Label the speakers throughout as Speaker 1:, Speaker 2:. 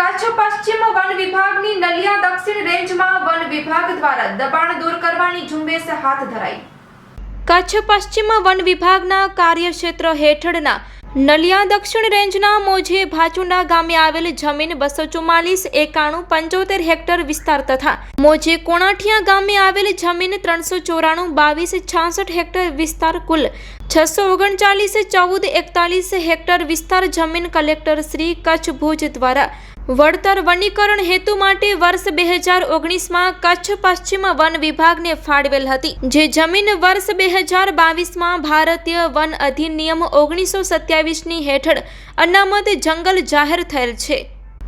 Speaker 1: કચ્છ પશ્ચિમ વન વિભાગની નલિયા દક્ષિણ રેન્જમાં વન વિભાગ દ્વારા દબાણ દૂર કરવાની ઝુંબેશ હાથ ધરાઈ. કચ્છ પશ્ચિમ વન વિભાગના કાર્યક્ષેત્ર હેઠળના નલિયા દક્ષિણ રેન્જના મોજે ભાચુંડા ગામે આવેલ જમીન બસો ચુમ્માલીસ એકાણું પંચોતેર હેક્ટર વિસ્તાર તથા મોજે કોણાઠિયા ગામે આવેલ જમીન ત્રણસો ચોરાણું બાવીસ છાસઠ હેક્ટર વિસ્તાર કુલ છસો ઓગણચાલીસ, ચૌદ, એકતાલીસ હેક્ટર વિસ્તાર જમીન કલેક્ટર શ્રી કચ્છ ભુજ દ્વારા વળતર વનીકરણ હેતુ માટે વર્ષ બે હજાર ઓગણીસમાં કચ્છ પશ્ચિમ વન વિભાગને ફાળવેલ હતી, જે જમીન વર્ષ બે હજાર બાવીસમાં ભારતીય વન અધિનિયમ ઓગણીસો સત્યાવીસની હેઠળ અનામત જંગલ જાહેર થયેલ છે.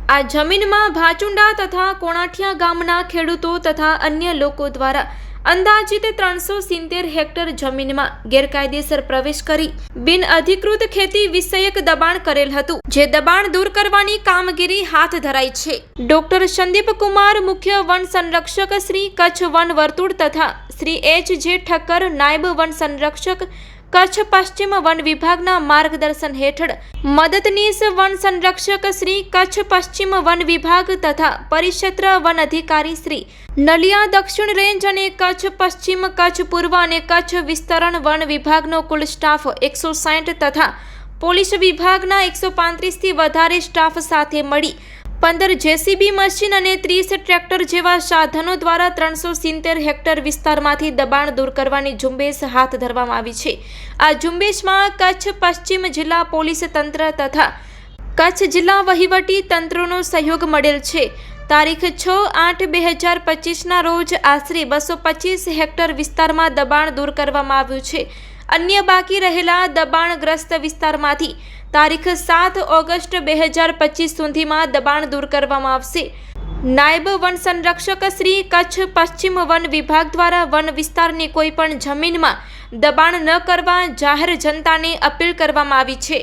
Speaker 1: આ જમીનમાં ભાચુંડા તથા કોણાઠિયા ગામના ખેડૂતો તથા અન્ય લોકો દ્વારા અંદાજિત ત્રણસો સિત્તેર હેક્ટર જમીનમાં ગેરકાયદેસર પ્રવેશ કરી બિન અધિકૃત ખેતી વિષયક દબાણ કરેલ હતું, જે દબાણ દૂર કરવાની કામગીરી હાથ ધરાઈ છે. ડોક્ટર સંદીપ કુમાર, મુખ્ય વન સંરક્ષક શ્રી કચ્છ વન વર્તુળ તથા શ્રી એચ જે ઠક્કર નાયબ વન સંરક્ષક કચ્છ પશ્ચિમ વન વિભાગના માર્ગદર્શન હેઠળ મદદનીશ વન સંરક્ષક શ્રી કચ્છ પશ્ચિમ વન વિભાગ તથા પરિક્ષેત્ર વન અધિકારી શ્રી નલિયા દક્ષિણ રેન્જ અને કચ્છ પશ્ચિમ, કચ્છ પૂર્વ અને કચ્છ વિસ્તરણ વન વિભાગનો કુલ સ્ટાફ એકસો તથા પોલીસ વિભાગના એકસો પાંત્રીસથી વધારે સ્ટાફ સાથે મળી પંદર જેસીબી મશીન અને ત્રીસ ટ્રેક્ટર જેવા સાધનો દ્વારા ત્રણસો સિત્તેર હેક્ટર વિસ્તારમાંથી દબાણ દૂર કરવાની ઝુંબેશ હાથ ધરવામાં આવી છે. આ ઝુંબેશમાં કચ્છ, પશ્ચિમ જિલ્લા પોલીસ તંત્ર તથા કચ્છ જિલ્લા વહીવટી તંત્રનો સહયોગ મળેલ છે. તારીખ છ આઠ બે હજાર પચીસના રોજ આશરે બસો પચીસ હેક્ટર વિસ્તારમાં દબાણ દૂર કરવામાં આવ્યું છે. અન્ય બાકી રહેલા દબાણગ્રસ્ત વિસ્તારમાંથી તારીખ સાત ઓગસ્ટ બે હજાર પચીસ સુધીમાં દબાણ દૂર કરવામાં આવશે. નાયબ વન સંરક્ષક શ્રી કચ્છ પશ્ચિમ વન વિભાગ દ્વારા વન વિસ્તારની કોઈપણ જમીનમાં દબાણ ન કરવા જાહેર જનતાને અપીલ કરવામાં આવી છે.